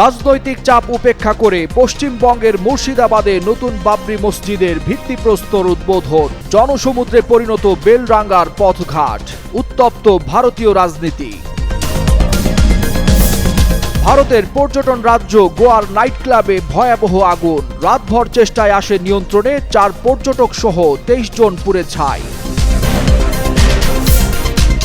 রাজনৈতিক চাপ উপেক্ষা করে পশ্চিমবঙ্গের মুর্শিদাবাদে নতুন বাবরি মসজিদের ভিত্তিপ্রস্তর উদ্বোধন। জনসমুদ্রে পরিণত বেলরাঙ্গার পথঘাট। উত্তপ্ত ভারতীয় রাজনীতি। ভারতের পর্যটন রাজ্য গোয়ার নাইট ক্লাবে ভয়াবহ আগুন। রাতভর চেষ্টায় আসে নিয়ন্ত্রণে চার পর্যটক সহ তেইশ জন পুড়ে ছাই।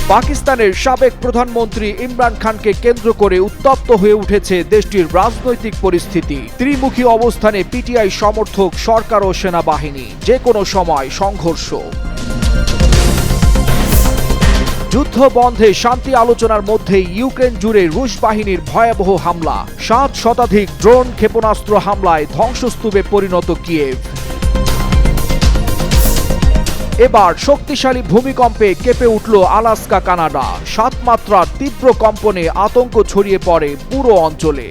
পাকিস্তানের সাবেক প্রধানমন্ত্রী ইমরান খানকে কেন্দ্র করে উত্তপ্ত হয়ে উঠেছে দেশটির রাজনৈতিক পরিস্থিতি। ত্রিমুখী অবস্থানে পিটিআই সমর্থক সরকার ও সেনাবাহিনী। যে কোনো সময় সংঘর্ষ। যুদ্ধ বন্ধে শান্তি আলোচনার মধ্যে ইউক্রেন জুড়ে রুশ বাহিনীর ভয়াবহ হামলা। সাত শতাধিক ড্রোন ক্ষেপণাস্ত্র হামলায় ধ্বংসস্তূপে পরিণত কিয়েভ। এবার শক্তিশালী ভূমিকম্পে কেঁপে উঠল আলাস্কা, কানাডা। সাতমাত্রার তীব্র কম্পনে আতঙ্ক ছড়িয়ে পড়ে পুরো অঞ্চলে।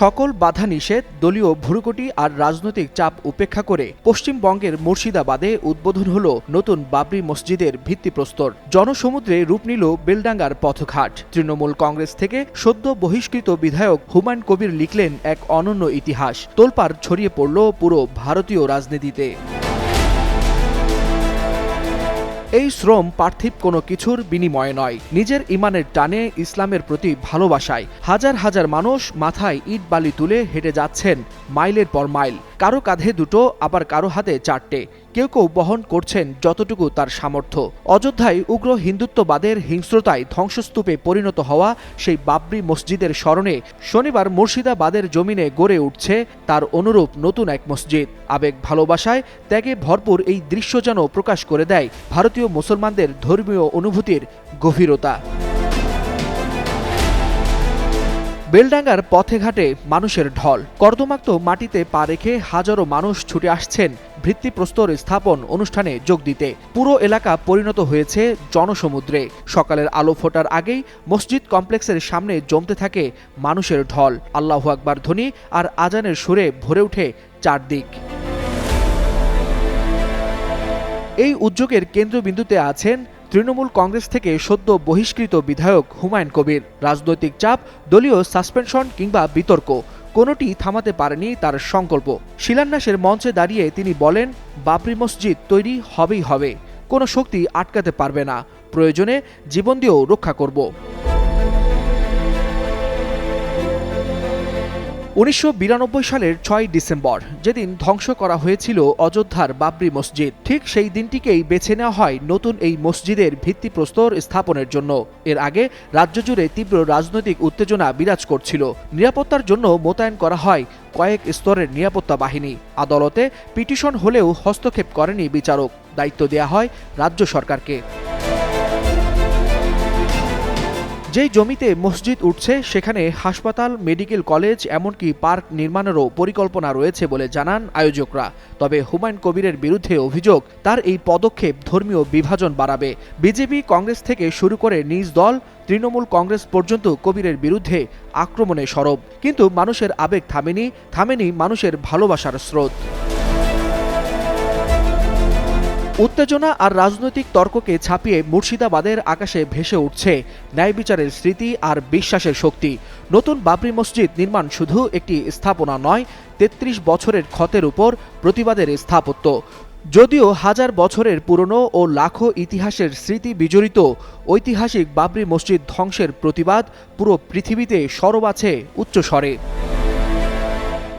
সকল বাধা নিষেধ দলীয় ভুরুকটি আর রাজনৈতিক চাপ উপেক্ষা করে পশ্চিমবঙ্গের মুর্শিদাবাদে উদ্বোধন হল নতুন বাবরি মসজিদের ভিত্তিপ্রস্তর। জনসমুদ্রে রূপ নিল বেলডাঙ্গার পথঘাট। তৃণমূল কংগ্রেস থেকে সদ্য বহিষ্কৃত বিধায়ক হুমায়ুন কবির লিখলেন এক অনন্য ইতিহাস। তোলপাড় ছড়িয়ে পড়ল পুরো ভারতীয় রাজনীতিতে। এই শ্রম পার্থিব কোনো কিছুর বিনিময়ে নয়। নিজের ইমানের টানে ইসলামের প্রতি ভালোবাসায়। হাজার হাজার মানুষ মাথায় ইট বালি তুলে হেঁটে যাচ্ছেন মাইলের পর মাইল। কারও কাঁধে দুটো, আবার কারও হাতে চারটে। কেউ কেউ বহন করছেন যতটুকু তার সামর্থ্য। অযোধ্যায় উগ্র হিন্দুত্ববাদের হিংস্রতায় ধ্বংসস্তূপে পরিণত হওয়া সেই বাবরি মসজিদের স্মরণে শনিবার মুর্শিদাবাদের জমিনে গড়ে উঠছে তার অনুরূপ নতুন এক মসজিদ। আবেগ ভালোবাসায় ত্যাগে ভরপুর এই দৃশ্য যেন প্রকাশ করে দেয় ভারতীয় মুসলমানদের ধর্মীয় অনুভূতির গভীরতা। বেলডাঙ্গার পথে ঘাটে মানুষের ঢল। কর্দমাক্ত মাটিতে পা রেখে হাজারো মানুষ ছুটে আসছেন ভিত্তিপ্রস্তর স্থাপন অনুষ্ঠানে যোগ দিতে। পুরো এলাকা পরিণত হয়েছে জনসমুদ্রে। সকালের আলো ফোটার আগেই মসজিদ কমপ্লেক্সের সামনে জমতে থাকে মানুষের ঢল। আল্লাহু আকবার ধ্বনি আর আজানের সুরে ভরে ওঠে চারদিক। এই উদ্যোগের কেন্দ্রবিন্দুতে আছেন তৃণমূল কংগ্রেস থেকে সদ্য বহিষ্কৃত বিধায়ক হুমায়ুন কবির। রাজনৈতিক চাপ, দলীয় সাসপেনশন কিংবা বিতর্ক, কোনোটি থামাতে পারেনি তার সংকল্প। শিলান্যাসের মঞ্চে দাঁড়িয়ে তিনি বলেন বাবরি মসজিদ তৈরি হবেই হবে। কোনো শক্তি আটকাতে পারবে না। প্রয়োজনে জীবন দিয়েও রক্ষা করব। উনিশশো বিরানব্বই সালের ছয় ডিসেম্বর, যেদিন ধ্বংস করা হয়েছিল অযোধ্যার বাবরি মসজিদ। ঠিক সেই দিনটিকেই বেছে নেওয়া হয় নতুন এই মসজিদের ভিত্তিপ্রস্তর স্থাপনের জন্য। এর আগে রাজ্য জুড়ে তীব্র রাজনৈতিক উত্তেজনা বিরাজ করছিল। নিরাপত্তার জন্য মোতায়েন করা হয় কয়েক স্তরের নিরাপত্তা বাহিনী। আদালতে পিটিশন হলেও হস্তক্ষেপ করেনি বিচারক। দায়িত্ব দেয়া হয় রাজ্য সরকারকে। যেই জমিতে মসজিদ উঠছে, সেখানে হাসপাতাল, মেডিকেল কলেজ, এমনকি পার্ক নির্মাণেরও পরিকল্পনা রয়েছে বলে জানান আয়োজকরা। তবে হুমায়ুন কবিরের বিরুদ্ধে অভিযোগ, তার এই পদক্ষেপ ধর্মীয় বিভাজন বাড়াবে। বিজেপি কংগ্রেস থেকে শুরু করে নিজ দল, তৃণমূল কংগ্রেস পর্যন্ত কবিরের বিরুদ্ধে আক্রমণে সরব। কিন্তু মানুষের আবেগ থামেনি থামেনি মানুষের ভালোবাসার স্রোত। উত্তেজনা আর রাজনৈতিক তর্ককে ছাপিয়ে মুর্শিদাবাদের আকাশে ভেসে উঠছে ন্যায় বিচারের স্মৃতি আর বিশ্বাসের শক্তি। নতুন বাবরি মসজিদ নির্মাণ শুধু একটি স্থাপনা নয়, তেত্রিশ বছরের ক্ষতের উপর প্রতিবাদের স্থাপত্য। যদিও হাজার বছরের পুরনো ও লাখো ইতিহাসের স্মৃতি বিজড়িত, ঐতিহাসিক বাবরি মসজিদ ধ্বংসের প্রতিবাদ পুরো পৃথিবীতে সরব আছে উচ্চস্বরে।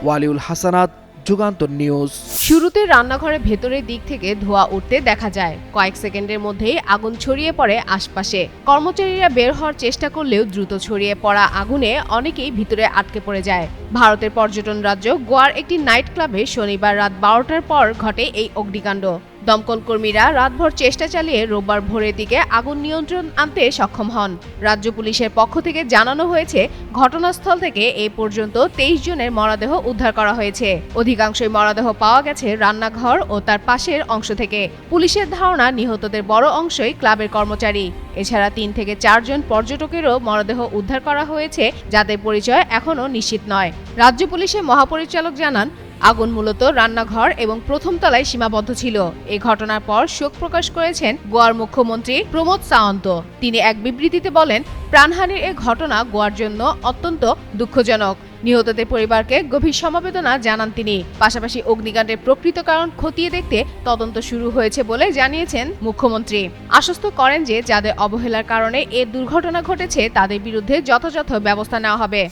ওয়ালিউল হাসানাত যুগান্তর নিউজ। শুরুতে রান্নাঘরের ভেতরের দিক থেকে ধোঁয়া উঠতে দেখা যায়। কয়েক সেকেন্ডের মধ্যেই আগুন ছড়িয়ে পড়ে আশপাশে। কর্মচারীরা বের হওয়ার চেষ্টা করলেও দ্রুত ছড়িয়ে পড়া আগুনে অনেকেই ভিতরে আটকে পড়ে যায়। ভারতের পর্যটন রাজ্য গোয়ার একটি নাইট ক্লাবে শনিবার রাত বারোটার পর ঘটে এই অগ্নিকাণ্ড। দমকল কর্মীরা রাতভর চেষ্টা চালিয়ে রোববার ভোরের দিকে আগুন নিয়ন্ত্রণ আনতে সক্ষম হন। রাজ্য পুলিশের পক্ষ থেকে জানানো হয়েছে, ঘটনাস্থল থেকে এ পর্যন্ত তেইশ জনের মরদেহ উদ্ধার করা হয়েছে। অধিকাংশই মরদেহ পাওয়া গেছে রান্নাঘর ও তার পাশের অংশ থেকে। পুলিশের ধারণা, নিহতদের বড় অংশই ক্লাবের কর্মচারী। এছাড়া তিন থেকে চারজন পর্যটকেরও মরদেহ উদ্ধার করা হয়েছে, যাদের পরিচয় এখনও নিশ্চিত নয়। রাজ্য পুলিশের মহাপরিচালক জানান আগুন মূলত রান্নাঘর এবং প্রথম তলায় সীমাবদ্ধ ছিল। এ ঘটনার পর শোক প্রকাশ করেছেন গোয়ার মুখ্যমন্ত্রী প্রমোদ সাওন্ত তিনি এক বিবৃতিতে বলেন, প্রাণহানির এ ঘটনা গোয়ার জন্য অত্যন্ত দুঃখজনক। নিহতদের পরিবারকে গভীর সমবেদনা জানান তিনি। পাশাপাশি অগ্নিকাণ্ডের প্রকৃত কারণ খতিয়ে দেখতে তদন্ত শুরু হয়েছে বলে জানিয়েছেন মুখ্যমন্ত্রী। আশ্বস্ত করেন যে যাদের অবহেলার কারণে এ দুর্ঘটনা ঘটেছে, তাদের বিরুদ্ধে যথাযথ ব্যবস্থা নেওয়া হবে।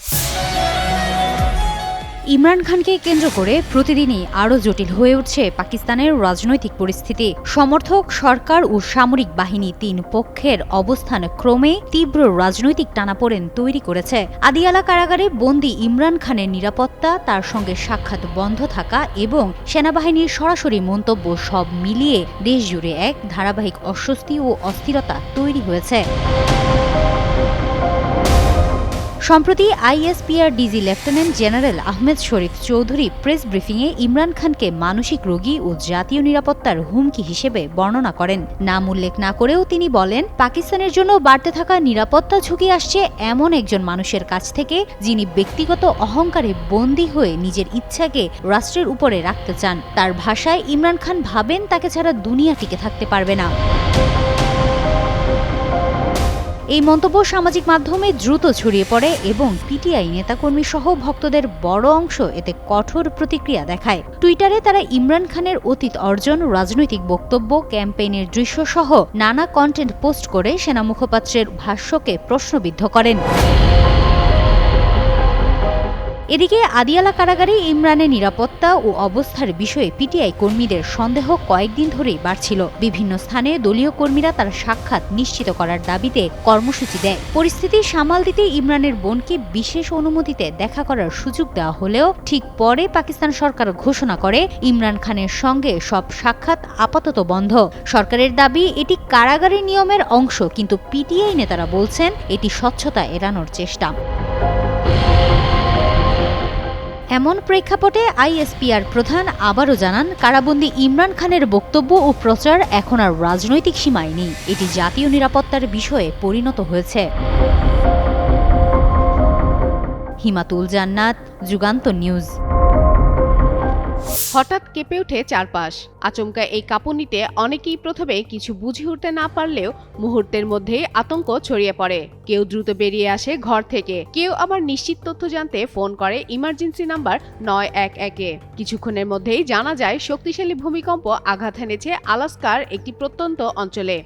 ইমরান খানকে কেন্দ্র করে প্রতিদিনই আরও জটিল হয়ে উঠছে পাকিস্তানের রাজনৈতিক পরিস্থিতি। সমর্থক সরকার ও সামরিক বাহিনী তিন পক্ষের অবস্থান ক্রমে তীব্র রাজনৈতিক টানাপোড়েন তৈরি করেছে। আদিয়ালা কারাগারে বন্দি ইমরান খানের নিরাপত্তা, তার সঙ্গে সাক্ষাৎ বন্ধ থাকা এবং সেনাবাহিনীর সরাসরি মন্তব্য সব মিলিয়ে দেশজুড়ে এক ধারাবাহিক অস্বস্তি ও অস্থিরতা তৈরি হয়েছে। সম্প্রতি ISPR DG lieutenant general Ahmed Sharif Chowdhury press ব্রিফিংয়ে ইমরান খানকে মানসিক রোগী ও জাতীয় নিরাপত্তার হুমকি হিসেবে বর্ণনা করেন। নাম উল্লেখ না করেও তিনি বলেন, পাকিস্তানের জন্য বাড়তে থাকা নিরাপত্তা ঝুঁকি আসছে এমন একজন মানুষের কাছ থেকে যিনি ব্যক্তিগত অহংকারে বন্দী হয়ে নিজের ইচ্ছাকে রাষ্ট্রের উপরে রাখতে চান। তার ভাষায় ইমরান খান ভাবেন, তাকে ছাড়া দুনিয়া টিকে থাকতে পারবে না। এই মন্তব্য সামাজিক মাধ্যমে দ্রুত ছড়িয়ে পড়ে এবং পিটিআই নেতাকর্মী সহ ভক্তদের বড় অংশ এতে কঠোর প্রতিক্রিয়া দেখায়। টুইটারে তারা ইমরান খানের অতীত অর্জন, রাজনৈতিক বক্তব্য, ক্যাম্পেইনের দৃশ্য সহ নানা কন্টেন্ট পোস্ট করে সেনা মুখপাত্রের ভাষ্যকে প্রশ্নবিদ্ধ করেন। এদিকে আদিয়ালা কারাগারে ইমরানের নিরাপত্তা ও অবস্থার বিষয়ে পিটিআই কর্মীদের সন্দেহ কয়েকদিন ধরেই বাড়ছিল। বিভিন্ন স্থানে দলীয় কর্মীরা তার সাক্ষাৎ নিশ্চিত করার দাবিতে কর্মসূচি দেয়। পরিস্থিতি সামাল দিতে ইমরানের বোনকে বিশেষ অনুমতিতে দেখা করার সুযোগ দেওয়া হলেও ঠিক পরে পাকিস্তান সরকার ঘোষণা করে ইমরান খানের সঙ্গে সব সাক্ষাৎ আপাতত বন্ধ। সরকারের দাবি, এটি কারাগারের নিয়মের অংশ, কিন্তু পিটিআই নেতারা বলছেন, এটি স্বচ্ছতা এড়ানোর চেষ্টা। এমন প্রেক্ষাপটে আইএসপিআর প্রধান আবারও জানান, কারাবন্দী ইমরান খানের বক্তব্য ও প্রচার এখন আর রাজনৈতিক সীমায় নেই। এটি জাতীয় নিরাপত্তার বিষয়ে পরিণত হয়েছে। হিমাতুল জান্নাত, যুগান্ত নিউজ। হঠাৎ কেঁপে ওঠে চারপাশ। আচমকা এই কাঁপুনিতে অনেকেই প্রথমে কিছু বুঝে উঠতে না পারলেও মুহূর্তের মধ্যেই আতঙ্ক ছড়িয়ে পড়ে। কেউ দ্রুত বেরিয়ে আসে ঘর থেকে। কেউ আবার নিশ্চিত তথ্য জানতে ফোন করে ইমার্জেন্সি নাম্বার নয় এক একে। কিছুক্ষণের মধ্যেই জানা যায়, শক্তিশালী ভূমিকম্প আঘাত হেনেছে আলাস্কার একটি প্রত্যন্ত অঞ্চলে।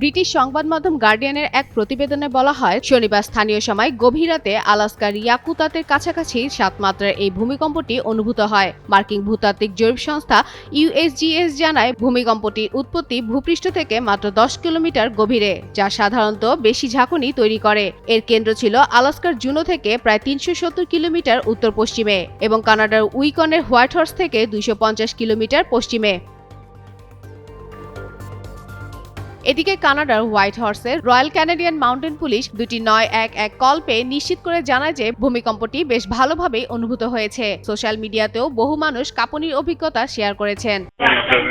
ব্রিটিশ সংবাদ মাধ্যম গার্ডিয়ানের এক প্রতিবেদনে বলা হয়, শনিবার স্থানীয় সময় গভীর রাতে আলাস্কার ইয়াকুতাতের কাছাকাছি সাত মাত্রার এই ভূমিকম্পটি অনুভূত হয়। মার্কিন ভূতাত্ত্বিক জরিপ সংস্থা ইউএসজিএস জানায় ভূমিকম্পটির উৎপত্তি ভূপৃষ্ঠ থেকে মাত্র দশ কিলোমিটার গভীরে, যা সাধারণত বেশি ঝাঁকুনি তৈরি করে। এর কেন্দ্র ছিল আলাস্কার জুনো থেকে প্রায় তিনশো সত্তর কিলোমিটার উত্তর পশ্চিমে এবং কানাডার উইকনের হোয়াইট হর্স থেকে দুইশো পঞ্চাশ কিলোমিটার পশ্চিমে। এদিকে কানাডার হোয়াইট হর্সের রয়্যাল ক্যানাডিয়ান মাউন্টেন পুলিশ দুটি নয় এক এক কল পেয়ে নিশ্চিত করে জানায় যে ভূমিকম্পটি বেশ ভালোভাবেই অনুভূত হয়েছে সোশ্যাল মিডিয়াতেও বহু মানুষ কাঁপুনির অভিজ্ঞতা শেয়ার করেছেন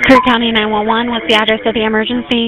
Cook County 911, what's the address of the emergency?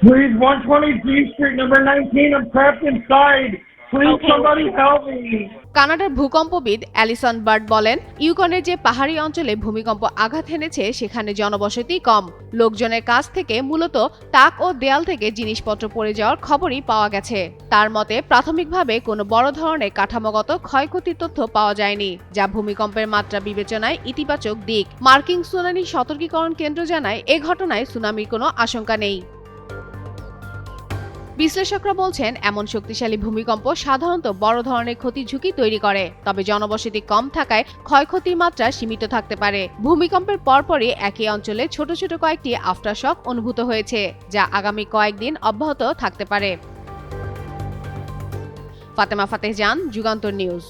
Please, 120 G Street, number 19. I'm trapped inside. Please, somebody help me. কানাডার ভূকম্পবিদ অ্যালিসন বার্ড বলেন ইউকনের যে পাহাড়ি অঞ্চলে ভূমিকম্প আঘাত হেনেছে সেখানে জনবসতি কম। লোকজনের কাছ থেকে মূলত তাক ও দেয়াল থেকে জিনিসপত্র পড়ে যাওয়ার খবরই পাওয়া গেছে। তার মতে প্রাথমিকভাবে কোনো বড় ধরনের কাঠামোগত ক্ষয়ক্ষতির তথ্য পাওয়া যায়নি যা ভূমিকম্পের মাত্রা বিবেচনায় ইতিবাচক দিক। মার্কিন সুনানি সতর্কীকরণ কেন্দ্র জানায় এ ঘটনায় সুনামির কোনো আশঙ্কা নেই। বিশ্লেষকরা বলছেন, এমন শক্তিশালী ভূমিকম্প সাধারণত বড় ধরনের ক্ষতি ঝুঁকি তৈরি করে, তবে জনবসতি কম থাকায় ক্ষয়ক্ষতির মাত্রা সীমিত থাকতে পারে। ভূমিকম্পের পরপরই একই অঞ্চলে ছোট ছোট কয়েকটি আফটারশক অনুভূত হয়েছে, যা আগামী কয়েকদিন অব্যাহত থাকতে পারে। ফাতেমা ফাতেহ জান, যুগান্তর নিউজ।